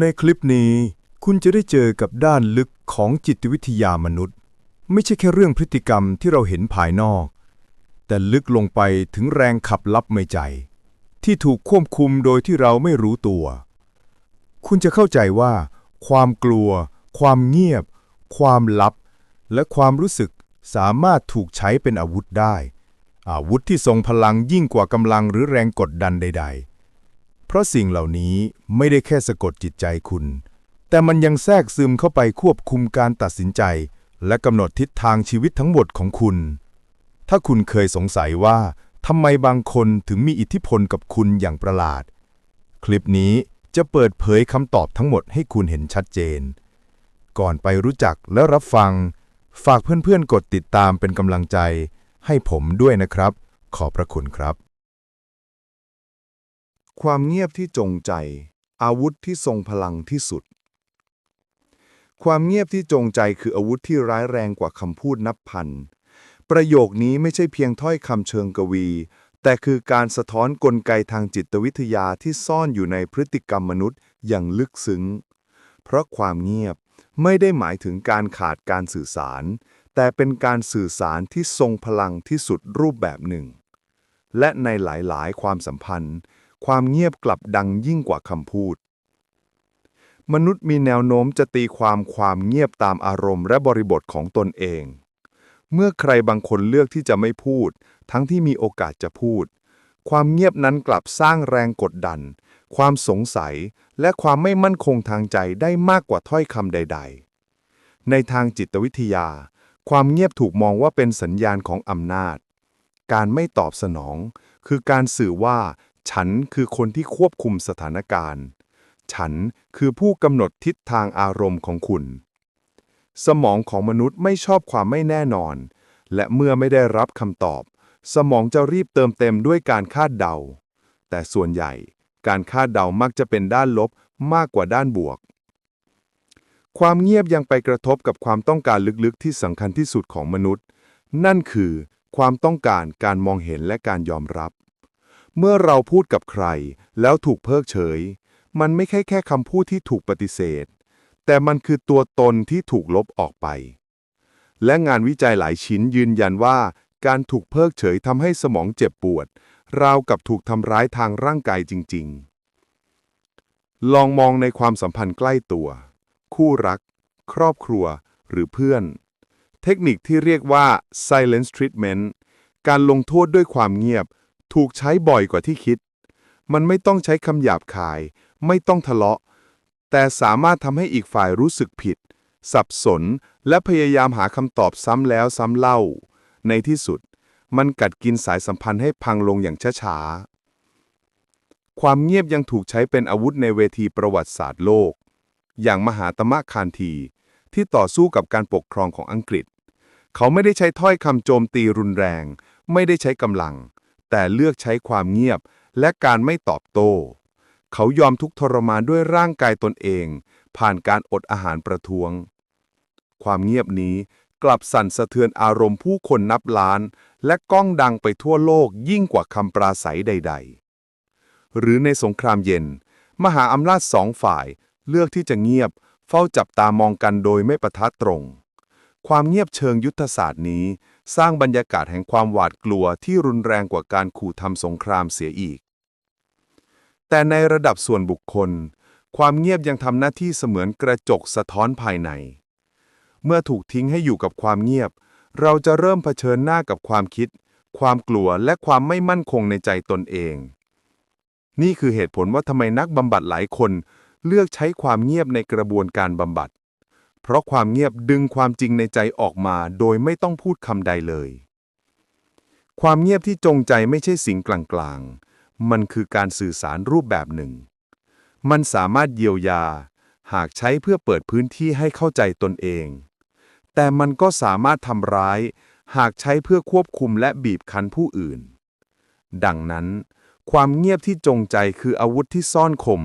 ในคลิปนี้คุณจะได้เจอกับด้านลึกของจิตวิทยามนุษย์ ไม่ใช่แค่เรื่องพฤติกรรมที่เราเห็นภายนอก แต่ลึกลงไปถึงแรงขับลับในใจ ที่ถูกควบคุมโดยที่เราไม่รู้ตัว คุณจะเข้าใจว่า ความกลัว ความเงียบ ความลับ และความรู้สึกสามารถถูกใช้เป็นอาวุธได้ อาวุธที่ทรงพลังยิ่งกว่ากำลังหรือแรงกดดันใด ๆ เพราะสิ่งเหล่านี้ไม่ได้แค่สะกดจิตใจคุณ แต่มันยังแทรกซึมเข้าไปควบคุมการตัดสินใจ และกำหนดทิศทางชีวิตทั้งหมดของคุณ ถ้าคุณเคยสงสัยว่าทำไมบางคนถึงมีอิทธิพลกับคุณอย่างประหลาด คลิปนี้จะเปิดเผยคำตอบทั้งหมดให้คุณเห็นชัดเจน ก่อนไปรู้จักและรับฟัง ฝากเพื่อนๆกดติดตามเป็นกำลังใจ ให้ผมด้วยนะครับ ขอบพระคุณครับ ความเงียบที่จงใจ อาวุธที่ทรงพลังที่สุด ความเงียบที่จงใจคืออาวุธที่ร้ายแรงกว่าคำพูดนับพัน ประโยคนี้ไม่ใช่เพียงถ้อยคำเชิงกวี แต่คือการสะท้อนกลไกทางจิตวิทยาที่ซ่อนอยู่ในพฤติกรรมมนุษย์อย่างลึกซึ้ง เพราะความเงียบไม่ได้หมายถึงการขาดการสื่อสาร แต่เป็นการสื่อสารที่ทรงพลังที่สุดรูปแบบหนึ่ง และในหลายๆ ความสัมพันธ์ ความเงียบกลับดังยิ่งกว่าคำพูด มนุษย์มีแนวโน้มจะตีความความเงียบตามอารมณ์และบริบทของตนเอง เมื่อใครบางคนเลือกที่จะไม่พูด ทั้งที่มีโอกาสจะพูด ความเงียบนั้นกลับสร้างแรงกดดัน ความสงสัย และความไม่มั่นคงทางใจได้มากกว่าถ้อยคำใด ๆ ในทางจิตวิทยา ความเงียบถูกมองว่าเป็นสัญญาณของอำนาจการไม่ตอบสนอง คือการสื่อว่า ฉันคือคนที่ควบคุมสถานการณ์ ฉันคือผู้กำหนดทิศทางอารมณ์ของคุณ สมองของมนุษย์ไม่ชอบความไม่แน่นอน และเมื่อไม่ได้รับคำตอบ สมองจะรีบเติมเต็มด้วยการคาดเดา แต่ส่วนใหญ่การคาดเดามักจะเป็นด้านลบมากกว่าด้านบวก ความเงียบยังไปกระทบกับความต้องการลึกๆ ที่สำคัญที่สุดของมนุษย์ นั่นคือ ความต้องการการมองเห็นและการยอมรับ เมื่อเราพูดกับใคร แล้วถูกเพิกเฉย มันไม่ใช่แค่คำพูดที่ถูกปฏิเสธ แต่มันคือตัวตนที่ถูกลบออกไป และงานวิจัยหลายชิ้นยืนยันว่า การถูกเพิกเฉยทำให้สมองเจ็บปวด ราวกับถูกทำร้ายทางร่างกายจริง ๆ ลองมองในความสัมพันธ์ใกล้ตัว คู่รัก ครอบครัว หรือเพื่อน เทคนิคที่เรียกว่า silence treatment การลงโทษด้วยความเงียบ ถูกใช้บ่อยกว่าที่คิด มันไม่ต้องใช้คำหยาบคาย ไม่ต้องทะเลาะ แต่สามารถทำให้อีกฝ่ายรู้สึกผิด สับสน และพยายามหาคำตอบซ้ำแล้วซ้ำเล่า ในที่สุด มันกัดกินสายสัมพันธ์ให้พังลงอย่างช้าๆ ความเงียบยังถูกใช้เป็นอาวุธในเวทีประวัติศาสตร์โลก อย่างมหาตมะคานทีที่ต่อสู้กับการปกครองของอังกฤษ เขาไม่ได้ใช้ถ้อยคำโจมตีรุนแรง ไม่ได้ใช้กำลัง แต่เลือกใช้ความเงียบและการไม่ตอบโต้ เขายอมทุกทรมานด้วยร่างกายตนเอง ผ่านการอดอาหารประท้วง ความเงียบนี้กลับสั่นสะเทือนอารมณ์ผู้คนนับล้าน และก้องดังไปทั่วโลกยิ่งกว่าคำปราศัยใด ๆ หรือในสงครามเย็น มหาอำนาจสองฝ่ายเลือกที่จะเงียบ เฝ้าจับตามองกันโดยไม่ประทะตรง ความเงียบเชิงยุทธศาสตร์นี้ สร้างบรรยากาศแห่งความหวาดกลัวที่รุนแรงกว่าการขู่ทำสงครามเสียอีก แต่ในระดับส่วนบุคคล ความเงียบยังทำหน้าที่เสมือนกระจกสะท้อนภายใน เมื่อถูกทิ้งให้อยู่กับความเงียบ เราจะเริ่มเผชิญหน้ากับความคิด ความกลัวและความไม่มั่นคงในใจตนเอง นี่คือเหตุผลว่าทำไมนักบำบัดหลายคนเลือกใช้ความเงียบในกระบวนการบำบัด เพราะความเงียบดึงความจริงในใจออกมาโดยไม่ต้องพูดคำใดเลย ความเงียบที่จงใจไม่ใช่สิ่งกลางๆ มันคือการสื่อสารรูปแบบหนึ่ง มันสามารถเยียวยา หากใช้เพื่อเปิดพื้นที่ให้เข้าใจตนเอง แต่มันก็สามารถทำร้าย หากใช้เพื่อควบคุมและบีบคั้นผู้อื่น ดังนั้น ความเงียบที่จงใจคืออาวุธที่ซ่อนคม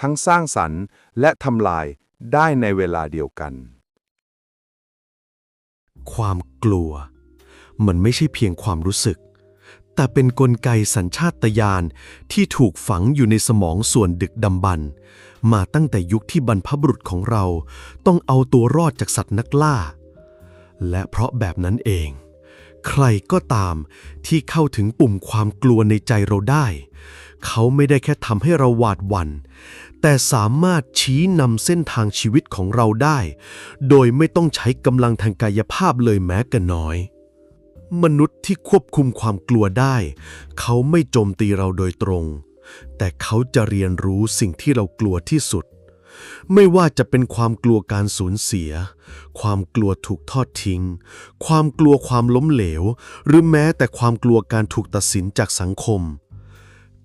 ทั้งสร้างสรรค์และทำลาย ได้ในเวลาเดียวกัน ความกลัว มันไม่ใช่เพียงความรู้สึก แต่เป็นนกลไกสัญชาตญาณที่ถูกฝังอยู่ในสมองส่วนดึกดำบรรพ์มาตั้งแต่ยุคที่บรรพบุรุษของเราต้องเอาตัวรอดจากสัตว์นักล่า และเพราะแบบนั้นเอง ใครก็ตามที่เข้าถึงปุ่มความกลัวในใจเราได้ เขาไม่ได้แค่ทำให้เราหวาดหวัน่น แต่สามารถชี้นำเส้นทางชีวิตของเราได้ โดยไม่ต้องใช้กำลังทางกายภาพเลยแม้แต่น้อย มนุษย์ที่ควบคุมความกลัวได้ เขาไม่โจมตีเราโดยตรง แต่เขาจะเรียนรู้สิ่งที่เรากลัวที่สุด ไม่ว่าจะเป็นความกลัวการสูญเสีย ความกลัวถูกทอดทิ้ง ความกลัวความล้มเหลว หรือแม้แต่ความกลัวการถูกตัดสินจากสังคมเ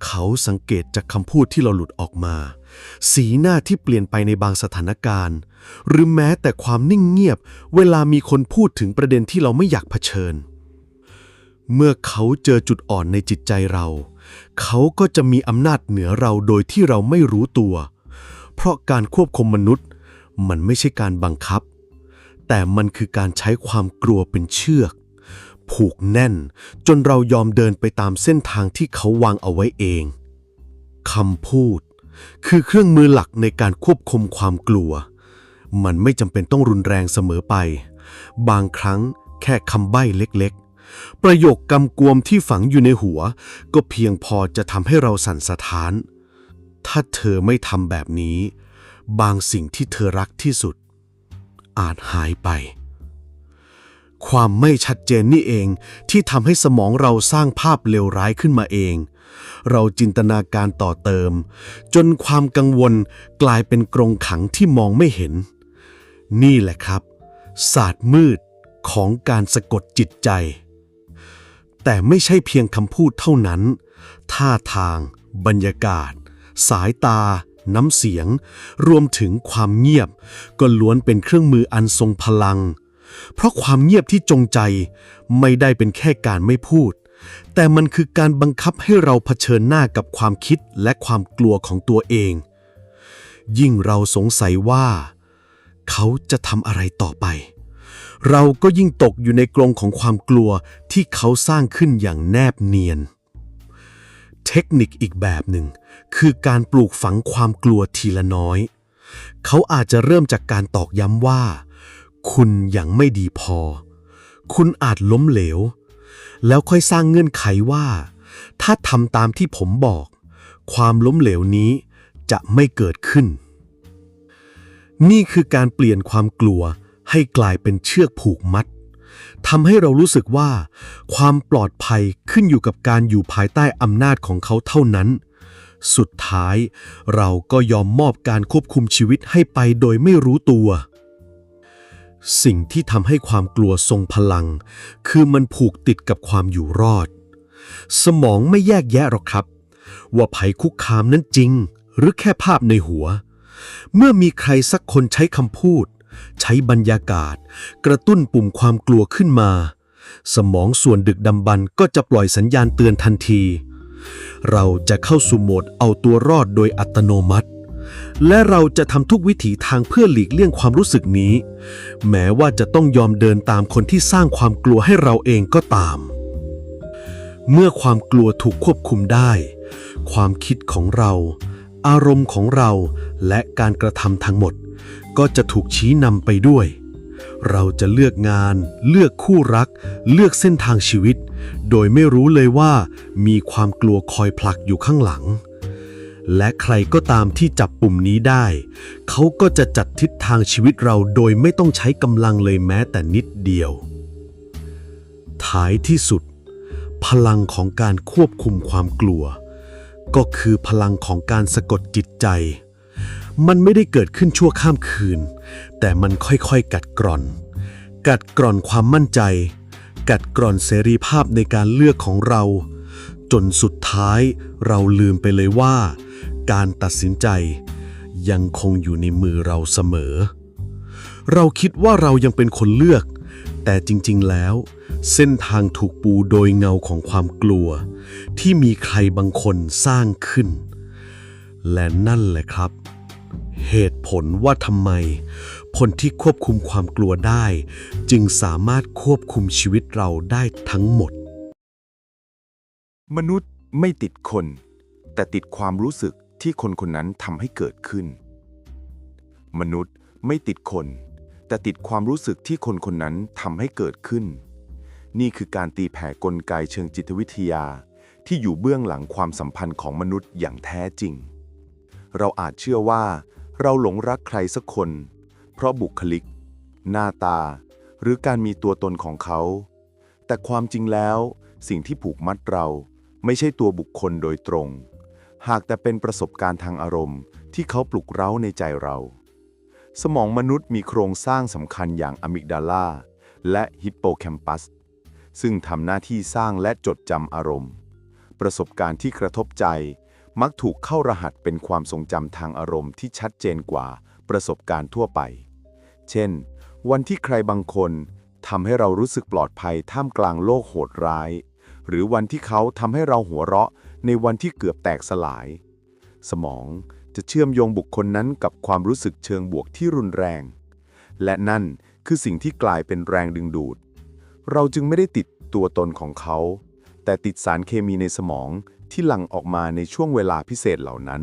เขาสังเกตจากคำพูดที่เราหลุดออกมา สีหน้าที่เปลี่ยนไปในบางสถานการณ์ หรือแม้แต่ความนิ่งเงียบ เวลามีคนพูดถึงประเด็นที่เราไม่อยากเผชิญ เมื่อเขาเจอจุดอ่อนในจิตใจเรา เขาก็จะมีอำนาจเหนือเราโดยที่เราไม่รู้ตัว เพราะการควบคุมมนุษย์ มันไม่ใช่การบังคับ แต่มันคือการใช้ความกลัวเป็นเชือก ผูกแน่น จนเรายอมเดินไปตามเส้นทางที่เขาวางเอาไว้เองคำพูด คือเครื่องมือหลักในการควบคุมความกลัว มันไม่จำเป็นต้องรุนแรงเสมอไป บางครั้งแค่คำใบ้เล็กๆ ประโยคกำกวมที่ฝังอยู่ในหัว ก็เพียงพอจะทำให้เราสั่นสะท้าน ถ้าเธอไม่ทำแบบนี้ บางสิ่งที่เธอรักที่สุด อาจหายไป ความไม่ชัดเจนนี่เองที่ทำให้สมองเราสร้างภาพเลวร้ายขึ้นมาเอง เราจินตนาการต่อเติม จนความกังวลกลายเป็นกรงขังที่มองไม่เห็น นี่แหละครับ ศาสตร์มืดของการสะกดจิตใจ แต่ไม่ใช่เพียงคำพูดเท่านั้น ท่าทาง บรรยากาศ สายตา น้ำเสียง รวมถึงความเงียบ ก็ล้วนเป็นเครื่องมืออันทรงพลัง เพราะความเงียบที่จงใจไม่ได้เป็นแค่การไม่พูด แต่มันคือการบังคับให้เราเผชิญหน้ากับความคิดและความกลัวของตัวเอง ยิ่งเราสงสัยว่า เขาจะทำอะไรต่อไป เราก็ยิ่งตกอยู่ในกรงของความกลัวที่เขาสร้างขึ้นอย่างแนบเนียน เทคนิคอีกแบบหนึ่ง คือการปลูกฝังความกลัวทีละน้อย เขาอาจจะเริ่มจากการตอกย้ำว่า คุณยังไม่ดีพอ คุณอาจล้มเหลว แล้วค่อยสร้างเงื่อนไขว่า ถ้าทำตามที่ผมบอก ความล้มเหลวนี้จะไม่เกิดขึ้น นี่คือการเปลี่ยนความกลัวให้กลายเป็นเชือกผูกมัดทำให้เรารู้สึกว่า ความปลอดภัยขึ้นอยู่กับการอยู่ภายใต้อำนาจของเขาเท่านั้น สุดท้าย เราก็ยอมมอบการควบคุมชีวิตให้ไปโดยไม่รู้ตัว สิ่งที่ทำให้ความกลัวทรงพลัง คือมันผูกติดกับความอยู่รอด สมองไม่แยกแยะหรอกครับ ว่าภัยคุกคามนั้นจริง หรือแค่ภาพในหัว เมื่อมีใครสักคนใช้คำพูด ใช้บรรยากาศ กระตุ้นปุ่มความกลัวขึ้นมา สมองส่วนดึกดำบรรก็จะปล่อยสัญญาณเตือนทันที เราจะเข้าสู่โหมดเอาตัวรอดโดยอัตโนมัติ และเราจะทำทุกวิถีทางเพื่อหลีกเลี่ยงความรู้สึกนี้ แม้ว่าจะต้องยอมเดินตามคนที่สร้างความกลัวให้เราเองก็ตาม เมื่อความกลัวถูกควบคุมได้ ความคิดของเรา อารมณ์ของเรา และการกระทำทั้งหมด ก็จะถูกชี้นำไปด้วย เราจะเลือกงาน เลือกคู่รัก เลือกเส้นทางชีวิต โดยไม่รู้เลยว่า มีความกลัวคอยผลักอยู่ข้างหลัง และใครก็ตามที่จับปุ่มนี้ได้ เขาก็จะจัดทิศทางชีวิตเราโดยไม่ต้องใช้กำลังเลยแม้แต่นิดเดียว ท้ายที่สุด พลังของการควบคุมความกลัว ก็คือพลังของการสะกดจิตใจ มันไม่ได้เกิดขึ้นชั่วข้ามคืน แต่มันค่อยๆกัดกร่อน กัดกร่อนความมั่นใจ กัดกร่อนเสรีภาพในการเลือกของเรา จนสุดท้ายเราลืมไปเลยว่า การตัดสินใจยังคงอยู่ในมือเราเสมอ เราคิดว่าเรายังเป็นคนเลือก แต่จริงๆแล้ว เส้นทางถูกปูโดยเงาของความกลัว ที่มีใครบางคนสร้างขึ้น และนั่นแหละครับ เหตุผลว่าทำไม คนที่ควบคุมความกลัวได้ จึงสามารถควบคุมชีวิตเราได้ทั้งหมด มนุษย์ไม่ติดคน แต่ติดความรู้สึกที่คนคนนั้นทำให้เกิดขึ้น มนุษย์ไม่ติดคน แต่ติดความรู้สึกที่คนคนนั้นทำให้เกิดขึ้น นี่คือการตีแผ่กลไกเชิงจิตวิทยา ที่อยู่เบื้องหลังความสัมพันธ์ของมนุษย์อย่างแท้จริง เราอาจเชื่อว่า เราหลงรักใครสักคน เพราะบุคลิก หน้าตา หรือการมีตัวตนของเขา แต่ความจริงแล้วสิ่งที่ผูกมัดเรา ไม่ใช่ตัวบุคคลโดยตรง หากแต่เป็นประสบการณ์ทางอารมณ์ที่เขาปลุกเร้าในใจเรา สมองมนุษย์มีโครงสร้างสำคัญอย่างอะมิกดาลาและฮิปโปแคมปัส ซึ่งทำหน้าที่สร้างและจดจำอารมณ์ ประสบการณ์ที่กระทบใจ มักถูกเข้ารหัสเป็นความทรงจำทางอารมณ์ที่ชัดเจนกว่าประสบการณ์ทั่วไป เช่น วันที่ใครบางคนทำให้เรารู้สึกปลอดภัยท่ามกลางโลกโหดร้าย หรือวันที่เขาทำให้เราหัวเราะในวันที่เกือบแตกสลาย สมองจะเชื่อมโยงบุคคลนั้นกับความรู้สึกเชิงบวกที่รุนแรง และนั่นคือสิ่งที่กลายเป็นแรงดึงดูด เราจึงไม่ได้ติดตัวตนของเขา แต่ติดสารเคมีในสมองที่หลั่งออกมาในช่วงเวลาพิเศษเหล่านั้น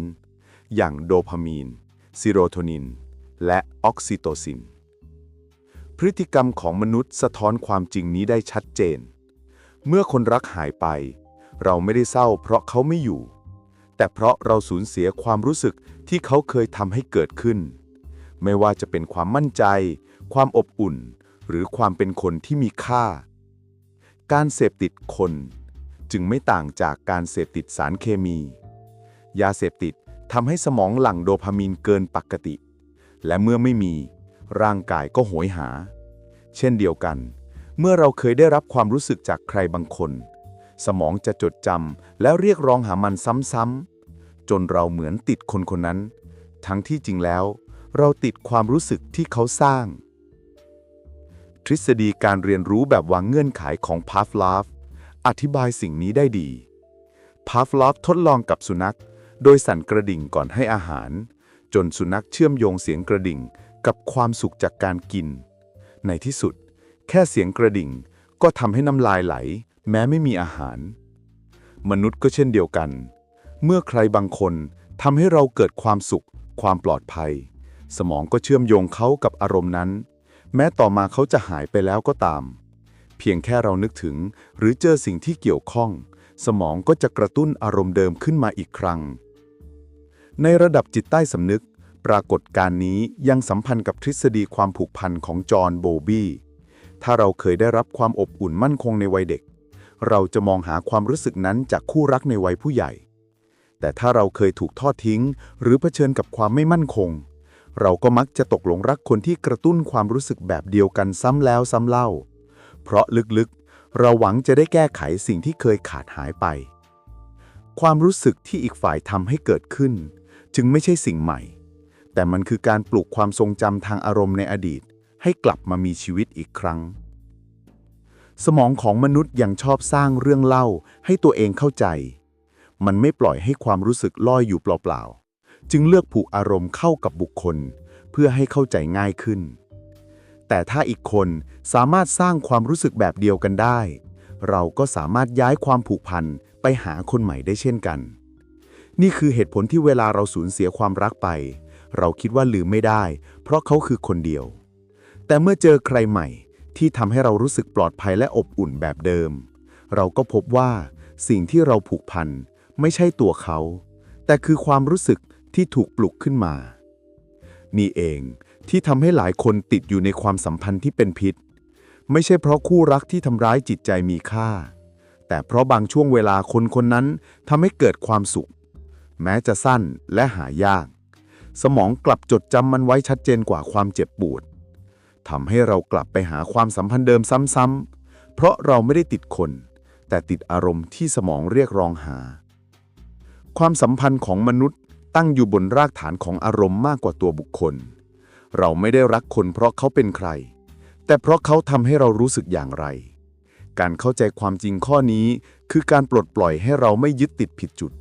อย่างโดพามีนซีโรโทนิน และออกซิโตซิน พฤติกรรมของมนุษย์สะท้อนความจริงนี้ได้ชัดเจน เมื่อคนรักหายไป เราไม่ได้เศร้าเพราะเขาไม่อยู่ แต่เพราะเราสูญเสียความรู้สึกที่เขาเคยทำให้เกิดขึ้น ไม่ว่าจะเป็นความมั่นใจ ความอบอุ่น หรือความเป็นคนที่มีค่า การเสพติดคน จึงไม่ต่างจากการเสพติดสารเคมี ยาเสพติดทำให้สมองหลั่งโดพามีนเกินปกติ และเมื่อไม่มี ร่างกายก็โหยหา เช่นเดียวกัน เมื่อเราเคยได้รับความรู้สึกจากใครบางคน สมองจะจดจำและเรียกร้องหามันซ้ำๆจนเราเหมือนติดคนคนนั้น ทั้งที่จริงแล้ว เราติดความรู้สึกที่เขาสร้าง ทฤษฎีการเรียนรู้แบบวางเงื่อนไขของพาฟลาฟอธิบายสิ่งนี้ได้ดีพาฟลอฟทดลองกับสุนัข โดยสั่นกระดิ่งก่อนให้อาหาร จนสุนัขเชื่อมโยงเสียงกระดิ่งกับความสุขจากการกิน ในที่สุด แค่เสียงกระดิ่งก็ทำให้น้ำลายไหล แม้ไม่มีอาหาร มนุษย์ก็เช่นเดียวกัน เมื่อใครบางคนทำให้เราเกิดความสุข ความปลอดภัย สมองก็เชื่อมโยงเขากับอารมณ์นั้น แม้ต่อมาเขาจะหายไปแล้วก็ตาม เพียงแค่เรานึกถึง หรือเจอสิ่งที่เกี่ยวข้อง สมองก็จะกระตุ้นอารมณ์เดิมขึ้นมาอีกครั้ง ในระดับจิตใต้สำนึก ปรากฏการณ์นี้ยังสัมพันธ์กับทฤษฎีความผูกพันของจอห์นโบบี้ ถ้าเราเคยได้รับความอบอุ่นมั่นคงในวัยเด็ก เราจะมองหาความรู้สึกนั้นจากคู่รักในวัยผู้ใหญ่ แต่ถ้าเราเคยถูกทอดทิ้ง หรือเผชิญกับความไม่มั่นคง เราก็มักจะตกหลงรักคนที่กระตุ้นความรู้สึกแบบเดียวกันซ้ำแล้วซ้ำเล่า เพราะลึกๆ เราหวังจะได้แก้ไขสิ่งที่เคยขาดหายไป ความรู้สึกที่อีกฝ่ายทำให้เกิดขึ้น จึงไม่ใช่สิ่งใหม่ แต่มันคือการปลูกความทรงจำทางอารมณ์ในอดีต ให้กลับมามีชีวิตอีกครั้ง สมองของมนุษย์ยังชอบสร้างเรื่องเล่าให้ตัวเองเข้าใจ มันไม่ปล่อยให้ความรู้สึกลอยอยู่เปล่าๆ จึงเลือกผูกอารมณ์เข้ากับบุคคล เพื่อให้เข้าใจง่ายขึ้น แต่ถ้าอีกคนสามารถสร้างความรู้สึกแบบเดียวกันได้ เราก็สามารถย้ายความผูกพันไปหาคนใหม่ได้เช่นกัน นี่คือเหตุผลที่เวลาเราสูญเสียความรักไป เราคิดว่าลืมไม่ได้ เพราะเขาคือคนเดียว แต่เมื่อเจอใครใหม่ ที่ทำให้เรารู้สึกปลอดภัยและอบอุ่นแบบเดิม เราก็พบว่าสิ่งที่เราผูกพันไม่ใช่ตัวเขา แต่คือความรู้สึกที่ถูกปลุกขึ้นมา นี่เองที่ทำให้หลายคนติดอยู่ในความสัมพันธ์ที่เป็นพิษ ไม่ใช่เพราะคู่รักที่ทำร้ายจิตใจมีค่า แต่เพราะบางช่วงเวลาคนคนนั้นทำให้เกิดความสุข แม้จะสั้นและหายาก สมองกลับจดจำมันไว้ชัดเจนกว่าความเจ็บปวด ทำให้เรากลับไปหาความสัมพันธ์เดิมซ้ำๆ เพราะเราไม่ได้ติดคน แต่ติดอารมณ์ที่สมองเรียกร้องหา ความสัมพันธ์ของมนุษย์ตั้งอยู่บนรากฐานของอารมณ์มากกว่าตัวบุคคล เราไม่ได้รักคนเพราะเขาเป็นใคร แต่เพราะเขาทำให้เรารู้สึกอย่างไร การเข้าใจความจริงข้อนี้ คือการปลดปล่อยให้เราไม่ยึดติดผิดจุด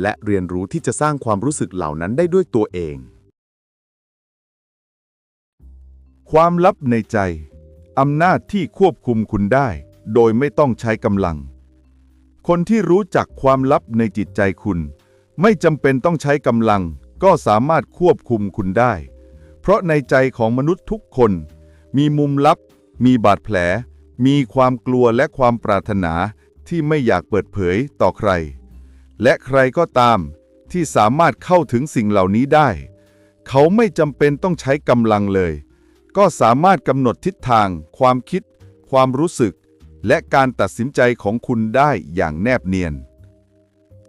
และเรียนรู้ที่จะสร้างความรู้สึกเหล่านั้นได้ด้วยตัวเอง ความลับในใจ อำนาจที่ควบคุมคุณได้ โดยไม่ต้องใช้กำลัง คนที่รู้จักความลับในจิตใจคุณ ไม่จำเป็นต้องใช้กำลัง ก็สามารถควบคุมคุณได้ เพราะในใจของมนุษย์ทุกคน มีมุมลับ มีบาดแผล มีความกลัวและความปรารถนาที่ไม่อยากเปิดเผยต่อใคร และใครก็ตามที่สามารถเข้าถึงสิ่งเหล่านี้ได้ เขาไม่จำเป็นต้องใช้กำลังเลย ก็สามารถกำหนดทิศทาง ความคิด ความรู้สึก และการตัดสินใจของคุณได้อย่างแนบเนียน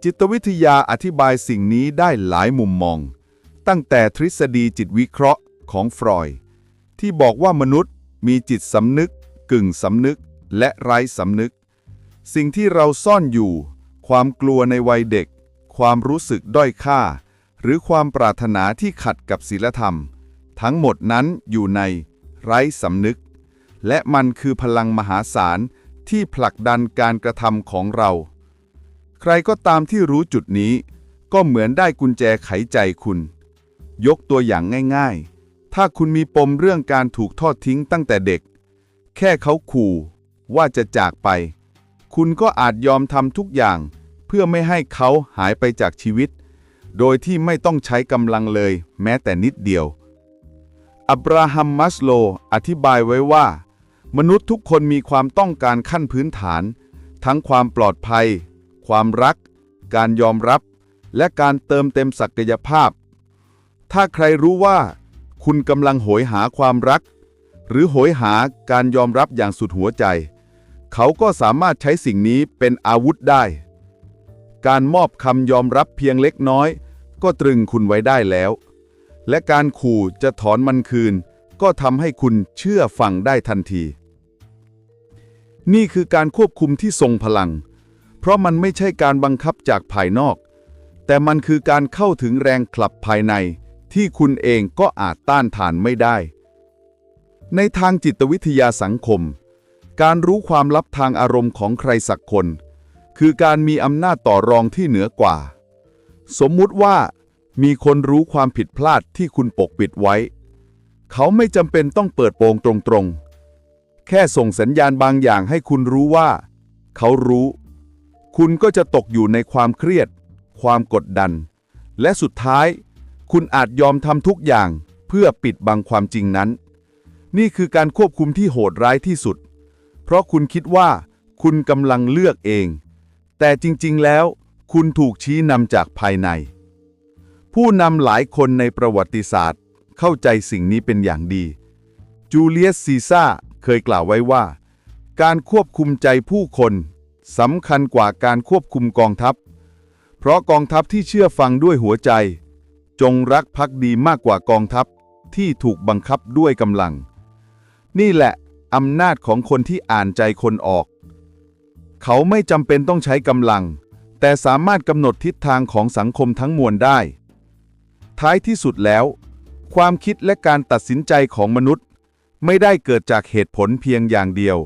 จิตวิทยาอธิบายสิ่งนี้ได้หลายมุมมอง ตั้งแต่ทฤษฎีจิตวิเคราะห์ของฟรอยที่บอกว่ามนุษย์มีจิตสำนึก กึ่งสำนึก และไร้สำนึก สิ่งที่เราซ่อนอยู่ ความกลัวในวัยเด็ก ความรู้สึกด้อยค่า หรือความปรารถนาที่ขัดกับศีลธรรม ทั้งหมดนั้นอยู่ในไร้สำนึก และมันคือพลังมหาศาลที่ผลักดันการกระทำของเรา ใครก็ตามที่รู้จุดนี้ ก็เหมือนได้กุญแจไขใจคุณ ยกตัวอย่างง่ายๆ ถ้าคุณมีปมเรื่องการถูกทอดทิ้งตั้งแต่เด็ก แค่เขาขู่ว่าจะจากไป คุณก็อาจยอมทำทุกอย่าง เพื่อไม่ให้เขาหายไปจากชีวิต โดยที่ไม่ต้องใช้กำลังเลย แม้แต่นิดเดียว อับราฮัม มัสโล อธิบายไว้ว่า มนุษย์ทุกคนมีความต้องการขั้นพื้นฐาน ทั้งความปลอดภัย ความรัก การยอมรับ และการเติมเต็มศักยภาพ ถ้าใครรู้ว่า คุณกำลังโหยหาความรัก หรือโหยหาการยอมรับอย่างสุดหัวใจ เขาก็สามารถใช้สิ่งนี้เป็นอาวุธได้ การมอบคำยอมรับเพียงเล็กน้อย ก็ตรึงคุณไว้ได้แล้ว และการขู่จะถอนมันคืน ก็ทำให้คุณเชื่อฟังได้ทันที นี่คือการควบคุมที่ทรงพลัง เพราะมันไม่ใช่การบังคับจากภายนอก แต่มันคือการเข้าถึงแรงขับภายใน ที่คุณเองก็อาจต้านทานไม่ได้ ในทางจิตวิทยาสังคม การรู้ความลับทางอารมณ์ของใครสักคน คือการมีอำนาจต่อรองที่เหนือกว่า สมมุติว่า มีคนรู้ความผิดพลาดที่คุณปกปิดไว้ เขาไม่จำเป็นต้องเปิดโปงตรงๆ แค่ส่งสัญญาณบางอย่างให้คุณรู้ว่า เขารู้ คุณก็จะตกอยู่ในความเครียด ความกดดัน และสุดท้าย คุณอาจยอมทำทุกอย่างเพื่อปิดบังความจริงนั้น นี่คือการควบคุมที่โหดร้ายที่สุด เพราะคุณคิดว่า คุณกำลังเลือกเอง แต่จริงๆแล้ว คุณถูกชี้นำจากภายใน ผู้นำหลายคนในประวัติศาสตร์ เข้าใจสิ่งนี้เป็นอย่างดี จูเลียสซีซ่าเคยกล่าวไว้ว่า การควบคุมใจผู้คนสำคัญกว่าการควบคุมกองทัพ เพราะกองทัพที่เชื่อฟังด้วยหัวใจ จงรักภักดีมากกว่ากองทัพที่ถูกบังคับด้วยกำลัง นี่แหละอำนาจของคนที่อ่านใจคนออก เขาไม่จำเป็นต้องใช้กำลัง แต่สามารถกำหนดทิศทางของสังคมทั้งมวลได้ ท้ายที่สุดแล้ว ความคิดและการตัดสินใจของมนุษย์ ไม่ได้เกิดจากเหตุผลเพียงอย่างเดียว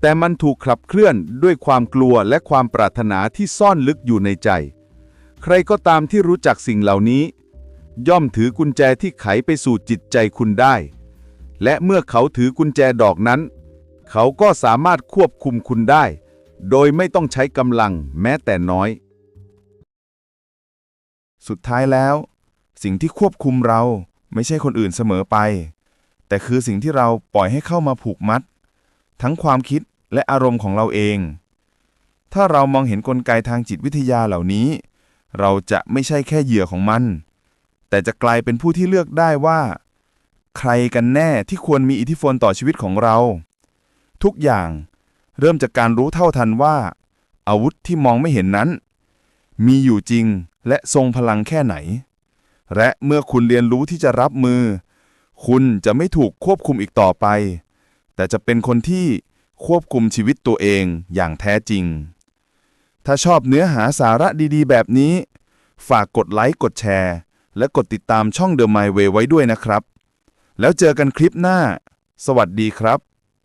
แต่มันถูกขับเคลื่อนด้วยความกลัวและความปรารถนาที่ซ่อนลึกอยู่ในใจ ใครก็ตามที่รู้จักสิ่งเหล่านี้ ย่อมถือกุญแจที่ไขไปสู่จิตใจคุณได้ และเมื่อเขาถือกุญแจดอกนั้น เขาก็สามารถควบคุมคุณได้ โดยไม่ต้องใช้กำลังแม้แต่น้อย สุดท้ายแล้ว สิ่งที่ควบคุมเราไม่ใช่คนอื่นเสมอไป แต่คือสิ่งที่เราปล่อยให้เข้ามาผูกมัด ทั้งความคิดและอารมณ์ของเราเอง ถ้าเรามองเห็นกลไกทางจิตวิทยาเหล่านี้ เราจะไม่ใช่แค่เหยื่อของมัน แต่จะกลายเป็นผู้ที่เลือกได้ว่า ใครกันแน่ที่ควรมีอิทธิพลต่อชีวิตของเรา ทุกอย่างเริ่มจากการรู้เท่าทันว่า อาวุธที่มองไม่เห็นนั้น มีอยู่จริงและทรงพลังแค่ไหน และเมื่อคุณเรียนรู้ที่จะรับมือ คุณจะไม่ถูกควบคุมอีกต่อไป แต่จะเป็นคนที่ควบคุมชีวิตตัวเองอย่างแท้จริง ถ้าชอบเนื้อหาสาระดีๆ แบบนี้ ฝากกดไลค์กดแชร์ และกดติดตามช่อง The My Way ไว้ด้วยนะครับ แล้วเจอกันคลิปหน้า สวัสดีครับ